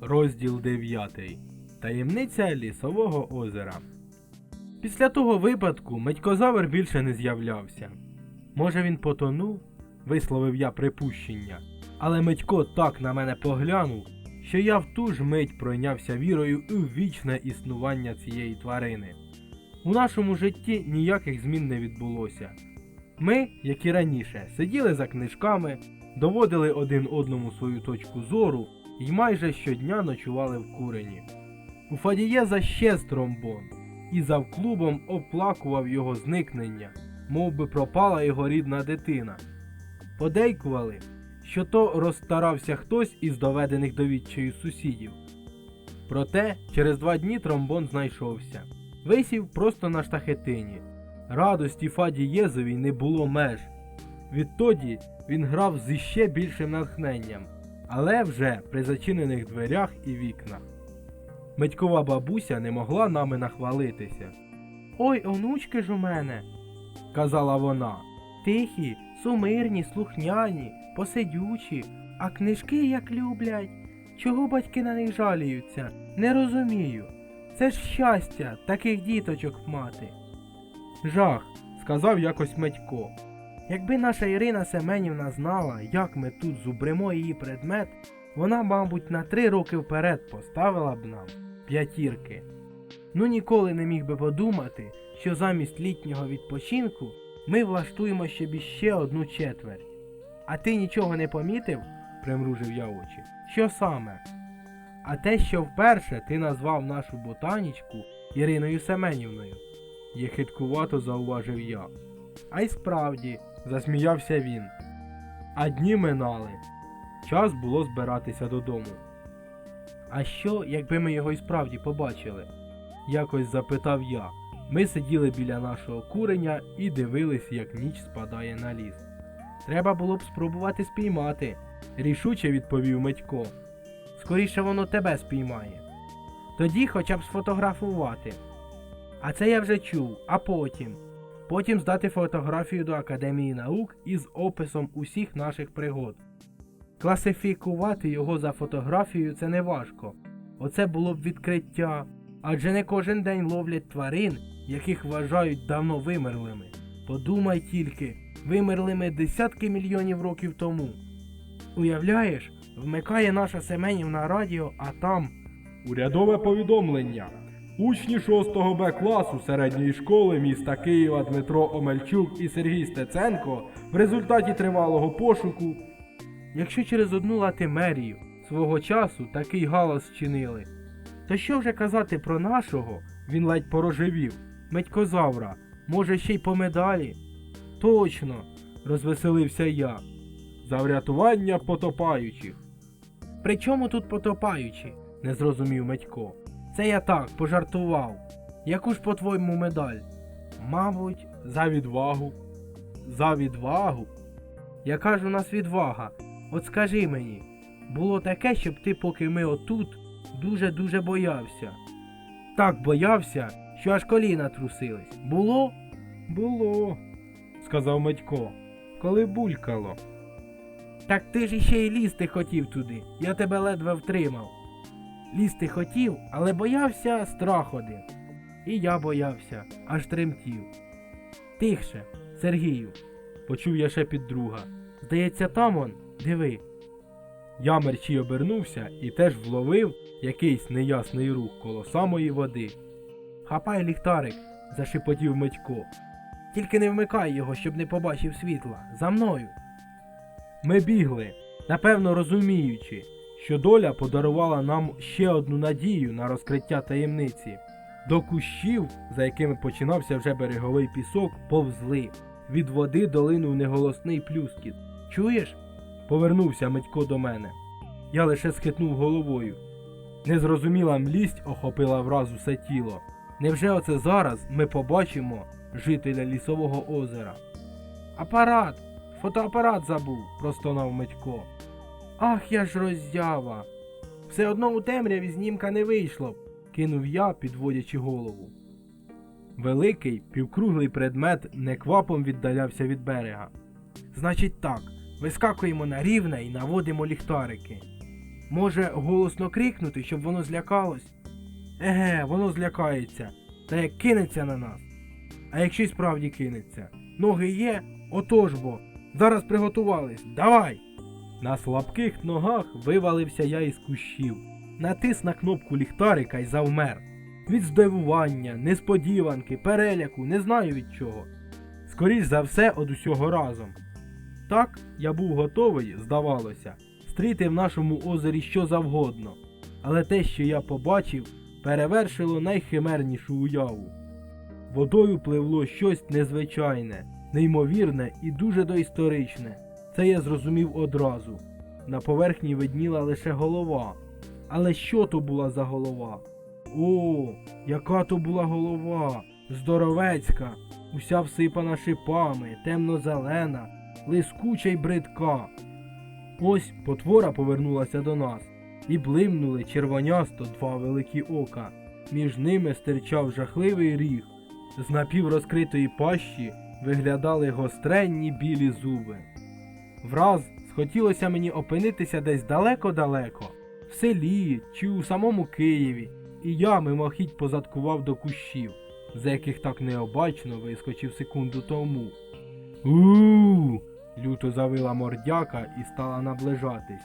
Розділ 9. Таємниця лісового озера. Після того випадку Медькозавр більше не з'являвся. Може він потонув, висловив я припущення, але Медько так на мене поглянув, що я в ту ж мить пройнявся вірою у вічне існування цієї тварини. У нашому житті ніяких змін не відбулося. Ми, як і раніше, сиділи за книжками, доводили один одному свою точку зору і майже щодня ночували в курені. У Фадієза ще тромбон, і завклубом оплакував його зникнення, мов би пропала його рідна дитина. Подейкували, що то розстарався хтось із доведених до відчаю сусідів. Проте через два дні тромбон знайшовся. Висів просто на штахетині. Радості Фадієзові не було меж. Відтоді він грав з іще більшим натхненням, але вже при зачинених дверях і вікнах. Медькова бабуся не могла нами нахвалитися. Ой, онучки ж у мене, казала вона. Тихі, сумирні, слухняні, посидючі, а книжки як люблять. Чого батьки на них жаліються? Не розумію. Це ж щастя таких діточок мати. Жах, сказав якось Медько. Якби наша Ірина Семенівна знала, як ми тут зубримо її предмет, вона, мабуть, на три роки вперед поставила б нам п'ятірки. Ну ніколи не міг би подумати, що замість літнього відпочинку ми влаштуємо ще б іще одну четверть. А ти нічого не помітив? примружив я очі. Що саме? А те, що вперше ти назвав нашу ботанічку Іриною Семенівною, єхиткувато зауважив я. А й справді, засміявся він. А дні минали. Час було збиратися додому. А що, якби ми його і справді побачили? якось запитав я. Ми сиділи біля нашого куреня і дивились, як ніч спадає на ліс. Треба було б спробувати спіймати, рішуче відповів Медько. Скоріше воно тебе спіймає. Тоді хоча б сфотографувати. А це я вже чув, а потім. Потім здати фотографію до Академії наук із описом усіх наших пригод. Класифікувати його за фотографією це не важко. Оце було б відкриття. Адже не кожен день ловлять тварин, яких вважають давно вимерлими. Подумай тільки, вимерлими десятки мільйонів років тому. Уявляєш, вмикає наша Семенівна радіо, а там. Урядове повідомлення. Учні 6 Б класу середньої школи міста Києва Дмитро Омельчук і Сергій Стеценко в результаті тривалого пошуку. Якщо через одну латимерію свого часу такий галас чинили, то що вже казати про нашого, він ледь порожевів, медькозавра, може ще й по медалі? Точно, розвеселився я. За врятування потопаючих. При чому тут потопаючі? не зрозумів Медько. Це я так пожартував. Яку ж по-твоєму медаль? Мабуть, за відвагу. За відвагу? Яка ж у нас відвага? От скажи мені, було таке, щоб ти, поки ми отут, дуже-дуже боявся. Так боявся, що аж коліна трусились. Було? Було, сказав Медько, коли булькало. Так ти ж іще й лізти хотів туди, я тебе ледве втримав. Лізти хотів, але боявся страх один. І я боявся, аж тремтів. Тихше, Сергію, почув я шепіт друга. Здається, там он, диви. Я мерчій обернувся і теж вловив якийсь неясний рух коло самої води. Хапай ліхтарик, зашепотів Митько. Тільки не вмикай його, щоб не побачив світла. За мною. Ми бігли, напевно розуміючи, що доля подарувала нам ще одну надію на розкриття таємниці. До кущів, за якими починався вже береговий пісок, повзли. Від води долинув неголосний плюскіт. Чуєш? Повернувся Митько до мене. Я лише схитнув головою. Незрозуміла млість охопила враз усе тіло. Невже оце зараз ми побачимо жителя лісового озера? Апарат! Фотоапарат забув, простонав Митько. Ах, я ж роздява. Все одно у темряві знімка не вийшло, кинув я, підводячи голову. Великий півкруглий предмет неквапом віддалявся від берега. Значить так, вискакуємо на рівне і наводимо ліхтарики. Може, голосно крикнути, щоб воно злякалось? Еге, воно злякається, та як кинеться на нас. А якщо й справді кинеться, ноги є, отож бо. Зараз приготувались, давай! На слабких ногах вивалився я із кущів, натис на кнопку ліхтарика й завмер. Від здивування, несподіванки, переляку, не знаю від чого. Скоріш за все, од усього разом. Так, я був готовий, здавалося, стріти в нашому озері що завгодно. Але те, що я побачив, перевершило найхимернішу уяву. Водою пливло щось незвичайне, неймовірне і дуже доісторичне. Це я зрозумів одразу. На поверхні видніла лише голова. Але що то була за голова? О, яка то була голова! Здоровецька, уся всипана шипами, темно-зелена, лискуча й бридка. Ось потвора повернулася до нас, і блимнули червонясто два великі ока. Між ними стирчав жахливий ріг. З напіврозкритої пащі виглядали гостренні білі зуби. Враз схотілося мені опинитися десь далеко-далеко, в селі чи у самому Києві, і я мимохідь позадкував до кущів, за яких так необачно вискочив секунду тому. у люто завила мордяка і стала наближатись.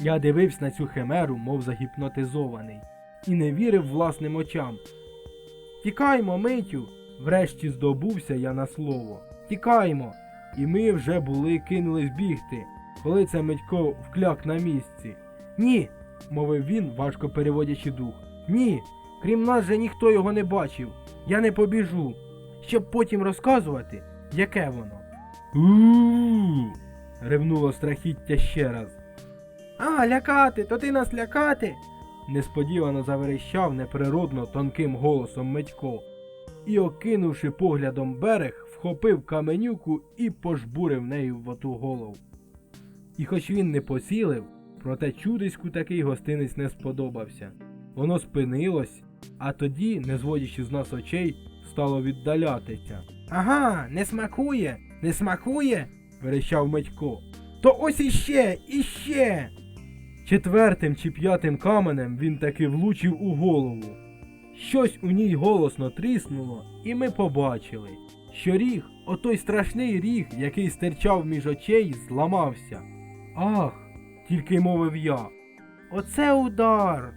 Я дивився на цю химеру, мов загіпнотизований, і не вірив власним очам. Тікаймо, митю. Врешті здобувся я на слово. Тікаймо. І ми вже були кинулись бігти, коли це Митько вкляк на місці. Ні, мовив він, важко переводячи дух. Ні, крім нас же ніхто його не бачив. Я не побіжу, щоб потім розказувати, яке воно. у ревнуло страхіття ще раз. А, лякати, то ти нас лякати? несподівано заверещав неприродно тонким голосом Митько і, окинувши поглядом берег, вхопив каменюку і пожбурив нею в оту голову. І хоч він не посілив, проте чудиську такий гостинець не сподобався. Воно спинилось, а тоді, не зводячи з нас очей, стало віддалятися. Ага, не смакує, не смакує, верещав Митько. То ось іще, іще. Четвертим чи п'ятим каменем він таки влучив у голову. Щось у ній голосно тріснуло, і ми побачили, що ріг, отой страшний ріг, який стирчав між очей, зламався. Ах, тільки мовив я. Оце удар.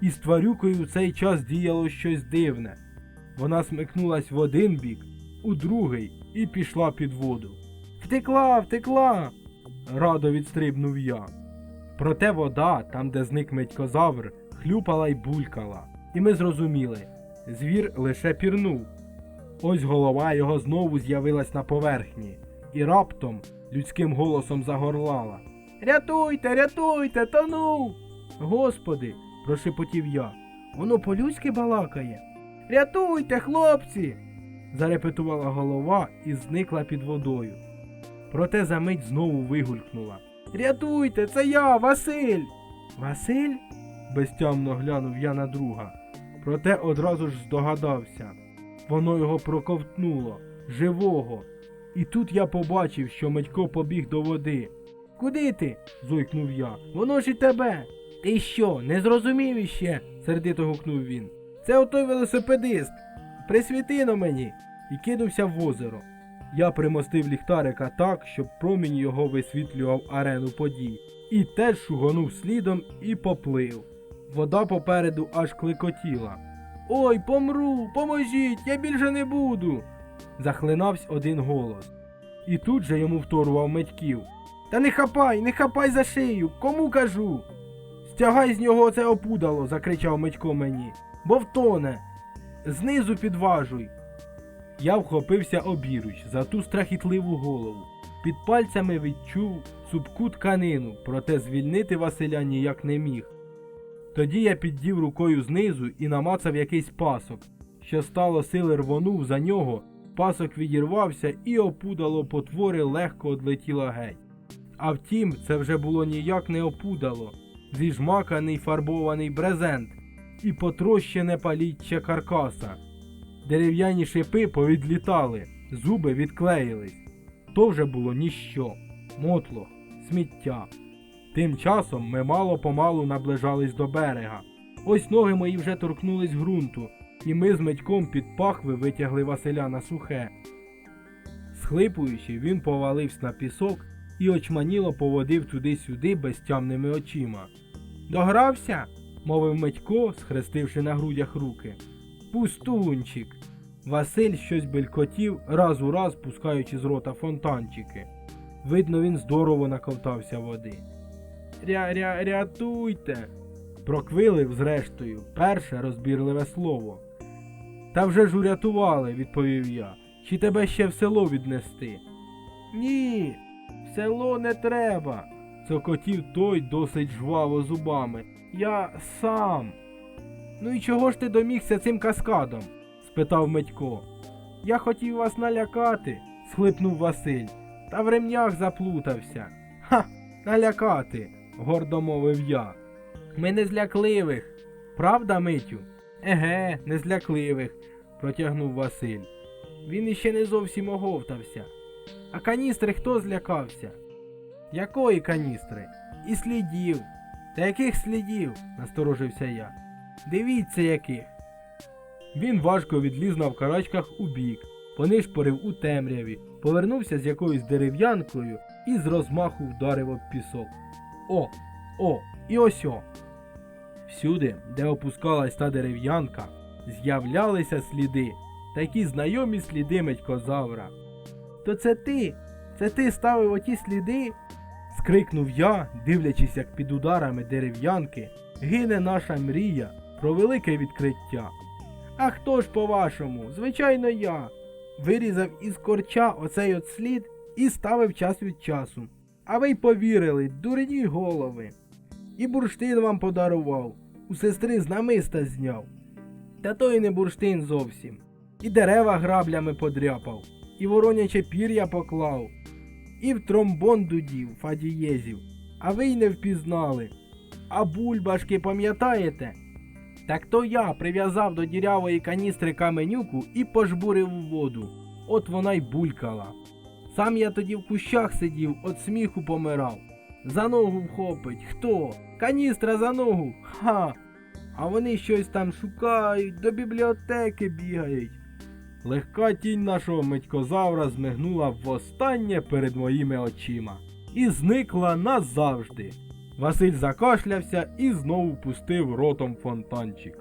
І з тварюкою в цей час діяло щось дивне. Вона смикнулась в один бік, у другий і пішла під воду. Втекла, втекла. радо відстрибнув я. Проте вода, там де зник медькозавр, хлюпала й булькала. І ми зрозуміли, звір лише пірнув. Ось голова його знову з'явилась на поверхні, і раптом людським голосом загорлала. Рятуйте, рятуйте, тону. Господи, прошепотів я. Воно по-людськи балакає. Рятуйте, хлопці. зарепетувала голова і зникла під водою. Проте за мить знову вигулькнула. Рятуйте, це я, Василь. Василь? безтямно глянув я на друга. Проте одразу ж здогадався. Воно його проковтнуло, живого. І тут я побачив, що Митько побіг до води. Куди ти? зойкнув я. Воно ж і тебе. Ти що, не зрозумів іще? сердито гукнув він. Це отой велосипедист. Присвіти на мені. І кинувся в озеро. Я примостив ліхтарика так, щоб промінь його висвітлював арену подій. І теж шуганув слідом і поплив. Вода попереду аж клекотіла. Ой, помру, поможіть, я більше не буду. захлинався один голос. І тут же йому вторував Митьків. Та не хапай, не хапай за шию, кому кажу. Стягай з нього це опудало, закричав Митько мені, бо втоне. Знизу підважуй. Я вхопився обіруч за ту страхітливу голову. Під пальцями відчув цупку тканину, проте звільнити Василя ніяк не міг. Тоді я піддів рукою знизу і намацав якийсь пасок. Що стало сили рвонув за нього, пасок відірвався і опудало потвори легко одлетіло геть. А втім, це вже було ніяк не опудало, зіжмаканий фарбований брезент і потрощене паліччя каркаса. Дерев'яні шипи повідлітали, зуби відклеїлись. То вже було ніщо, мотлох, сміття. Тим часом ми мало помалу наближались до берега. Ось ноги мої вже торкнулись ґрунту, і ми з Митьком під пахви витягли Василя на сухе. Схлипуючи, він повалився на пісок і очманіло поводив туди-сюди безтямними очима. Догрався? мовив Митько, схрестивши на грудях руки. Пустунчик. Василь щось белькотів, раз у раз пускаючи з рота фонтанчики. Видно, він здорово наковтався води. Ря-ря, рятуйте. Проквилив, зрештою, перше розбірливе слово. Та вже ж урятували, відповів я. Чи тебе ще в село віднести? Ні, в село не треба. Цокотів той досить жваво зубами. Я сам. Ну і чого ж ти домігся цим каскадом? спитав Митько. Я хотів вас налякати, схлипнув Василь, та в ремнях заплутався. Ха, налякати, гордо мовив я. Ми не злякливих. Правда, Митю? Еге, не злякливих, протягнув Василь. Він іще не зовсім оговтався. А каністри хто злякався? Якої каністри? І слідів. Та яких слідів? насторожився я. Дивіться яких. Він важко відліз на вкарачках у бік, понишпорив у темряві, повернувся з якоюсь дерев'янкою і з розмаху вдарив об пісок. О, о, і ось о. Всюди, де опускалась та дерев'янка, з'являлися сліди, такі знайомі сліди медькозавра. То це ти? Це ти ставив оті сліди? скрикнув я, дивлячись, як під ударами дерев'янки гине наша мрія про велике відкриття. А хто ж по-вашому? Звичайно, я. Вирізав із корча оцей от слід і ставив час від часу. А ви й повірили, дурні голови. І бурштин вам подарував, у сестри з намиста зняв. Та то й не бурштин зовсім. І дерева граблями подряпав, і вороняче пір'я поклав, і в тромбон дудів фадієзів, а ви й не впізнали. А бульбашки пам'ятаєте? Так то я прив'язав до дірявої каністри каменюку і пожбурив у воду. От вона й булькала. Сам я тоді в кущах сидів, от сміху помирав. За ногу вхопить. Хто? Каністра за ногу. Ха. А вони щось там шукають, до бібліотеки бігають. Легка тінь нашого медькозавра змигнула востаннє перед моїми очима і зникла назавжди. Василь закашлявся і знову пустив ротом фонтанчик.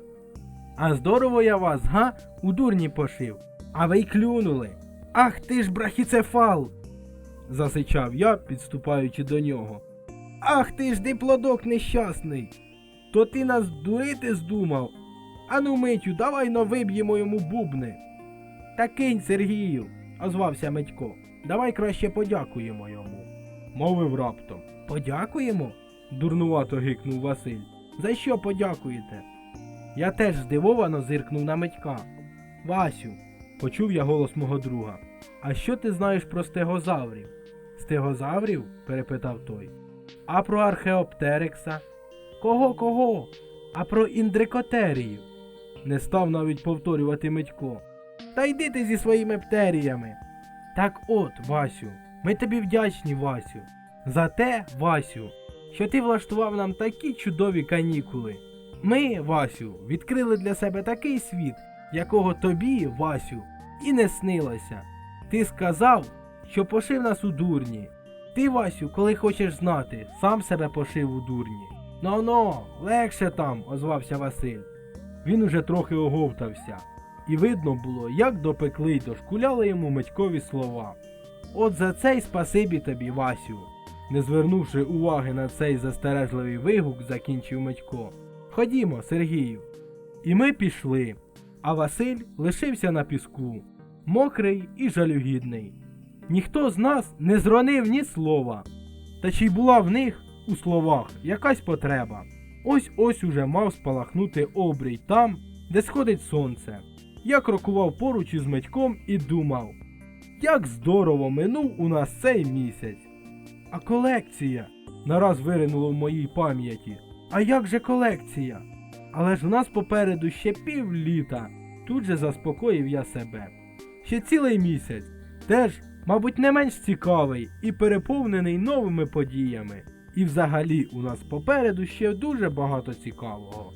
А здорово я вас, га? У дурні пошив. А ви й клюнули. Ах ти ж брахіцефал. засичав я, підступаючи до нього. Ах ти ж диплодок нещасний. То ти нас дурити здумав. Ану, Митю, давай но виб'ємо йому бубни. Та кинь, Сергію, озвався Митько. Давай краще подякуємо йому. Мовив раптом. Подякуємо? дурнувато гикнув Василь. За що подякуєте? Я теж здивовано зиркнув на Митька. Васю, почув я голос мого друга. А що ти знаєш про стегозаврів? Стегозаврів? перепитав той. А про археоптерикса? Кого кого? А про індрикотерію? Не став навіть повторювати Митько. Та йди ти зі своїми птеріями. Так от, Васю, ми тобі вдячні, Васю. За те, Васю, що ти влаштував нам такі чудові канікули. Ми, Васю, відкрили для себе такий світ, якого тобі, Васю, і не снилося. Ти сказав, що пошив нас у дурні. Ти, Васю, коли хочеш знати, сам себе пошив у дурні. Но-но, легше там, озвався Василь. Він уже трохи оговтався, і видно було, як допекли й дошкуляли йому Митькові слова. От за це й спасибі тобі, Васю. Не звернувши уваги на цей застережливий вигук, закінчив Митько. Ходімо, Сергію. І ми пішли, а Василь лишився на піску, мокрий і жалюгідний. Ніхто з нас не зронив ні слова. Та чи й була в них у словах якась потреба? Ось ось уже мав спалахнути обрій там, де сходить сонце. Я крокував поруч із Митьком і думав, як здорово минув у нас цей місяць. А колекція? нараз виринуло в моїй пам'яті. А як же колекція? Але ж у нас попереду ще пів літа. Тут же заспокоїв я себе. Ще цілий місяць, теж, мабуть, не менш цікавий і переповнений новими подіями. І взагалі у нас попереду ще дуже багато цікавого.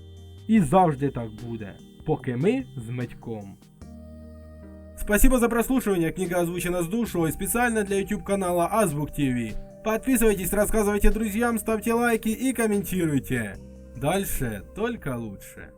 І завжди так буде, поки ми з Медьком. Спасибо за прослушивание. Книга озвучена с душой специально для YouTube канала Азбук ТВ. Подписывайтесь, рассказывайте друзьям, ставьте лайки и комментируйте. Дальше только лучше.